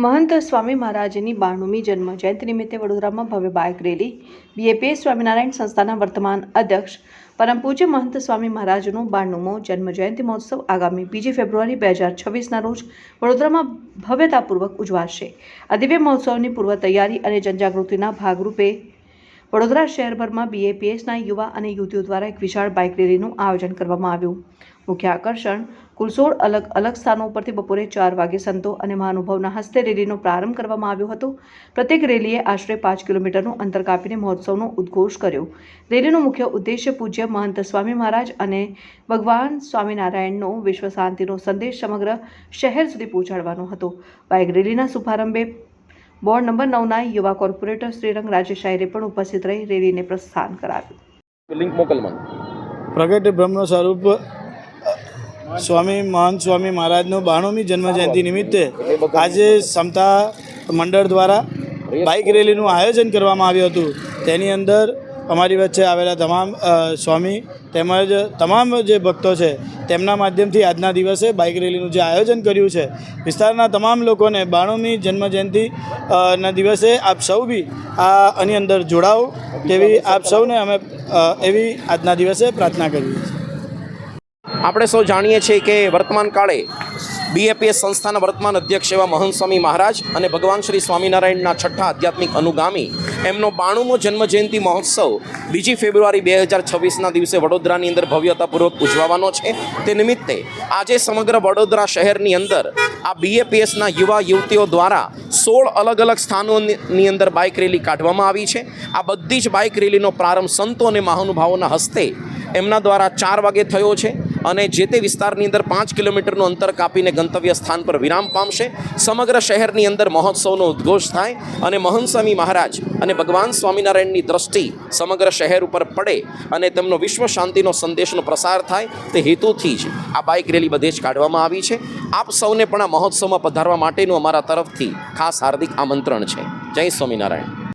મહંત સ્વામી મહારાજની બાણુમી જન્મ જયંતિ નિમિત્તે વડોદરામાં ભવ્ય બાઇક રેલી. બીએપીએસ સ્વામિનારાયણ સંસ્થાના વર્તમાન અધ્યક્ષ પરમ પૂજ્ય મહંત સ્વામી મહારાજનો બાણુમો જન્મ જયંતિ મહોત્સવ આગામી બીજી ફેબ્રુઆરી બે હજાર છવ્વીસના રોજ વડોદરામાં ભવ્યતાપૂર્વક ઉજવાશે. આ દિવ્ય મહોત્સવની પૂર્વ તૈયારી અને જનજાગૃતિના ભાગરૂપે વડોદરા શહેરભરમાં બીએપીએસના યુવા અને યુવતીઓ દ્વારા એક વિશાળ બાઇક રેલીનું આયોજન કરવામાં આવ્યું. મુખ્ય આકર્ષણ કુલ સોળ અલગ અલગ સ્થાનો ઉપરથી બપોરે ચાર વાગે સંતો અને મહાનુભાવના હસ્તે રેલીનો પ્રારંભ કરવામાં આવ્યો હતો. પ્રત્યેક રેલીએ આશરે પાંચ કિલોમીટરનું અંતર કાપીને મહોત્સવનો ઉદ્ઘોષ કર્યો. રેલીનો મુખ્ય ઉદ્દેશ્ય પૂજ્ય મહંત સ્વામી મહારાજ અને ભગવાન સ્વામિનારાયણનો વિશ્વ શાંતિનો સંદેશ સમગ્ર શહેર સુધી પહોંચાડવાનો હતો. બાઇક રેલીના શુભારંભે બોર્ડ નંબર નવના યુવા કોર્પોરેટર શ્રીરંગ રાજેશ આયરે પણ ઉપસ્થિત રહી રેલીને પ્રસ્થાન કરાવ્યું. લિંક પ્રગટ બ્રહ્મ સ્વરૂપ સ્વામી મહંત સ્વામી મહારાજનો બાણુમી જન્મજયંતિ નિમિત્તે આજે સમતા મંડળ દ્વારા બાઇક રેલીનું આયોજન કરવામાં આવ્યું હતું. તેની અંદર અમારી વચ્ચે આવેલા તમામ સ્વામી તેમજ તમામ જે ભક્તો છે તેમના માધ્યમથી આજના દિવસે બાઇક રેલીનું જે આયોજન કર્યું છે. વિસ્તારના તમામ લોકોને બાણુમી જન્મજયંતિ ના દિવસે આપ સૌ બી આની અંદર જોડાઓ તેવી આપ સૌને અમે એવી આજના દિવસે પ્રાર્થના કરીએ છીએ. આપણે સૌ જાણીએ છીએ કે વર્તમાન કાળે બીએપીએસ સંસ્થાના વર્તમાન અધ્યક્ષ એવા મહંત સ્વામી મહારાજ અને ભગવાન શ્રી સ્વામિનારાયણના છઠ્ઠા આધ્યાત્મિક અનુગામી એમનો બાણુમો જન્મજયંતિ મહોત્સવ બીજી ફેબ્રુઆરી બે હજાર છવ્વીસના દિવસે વડોદરાની અંદર ભવ્યતાપૂર્વક ઉજવવાનો છે. તે નિમિત્તે આજે સમગ્ર વડોદરા શહેરની અંદર આ બીએપીએસના યુવા યુવતીઓ દ્વારા સોળ અલગ અલગ સ્થાનોની અંદર બાઇક રેલી કાઢવામાં આવી છે. આ બધી જ બાઇક રેલીનો પ્રારંભ સંતો અને મહાનુભાવોના હસ્તે એમના દ્વારા ચાર વાગે થયો છે. અને જે તે વિસ્તારની અંદર પાંચ કિલોમીટરનું અંતર કાપીને ગંતવ્ય સ્થાન પર વિરામ પામશે. સમગ્ર શહેરની અંદર મહોત્સવનો ઉદ્ઘોષ થાય અને મહંસ્વામી મહારાજ અને ભગવાન સ્વામિનારાયણની દ્રષ્ટિ સમગ્ર શહેર ઉપર પડે અને તેમનો વિશ્વ શાંતિનો સંદેશનો પ્રસાર થાય તે હેતુથી જ આ બાઇક રેલી બધે જ કાઢવામાં આવી છે. આપ સૌને પણ આ મહોત્સવમાં પધારવા માટેનું અમારા તરફથી ખાસ હાર્દિક આમંત્રણ છે. જય સ્વામિનારાયણ.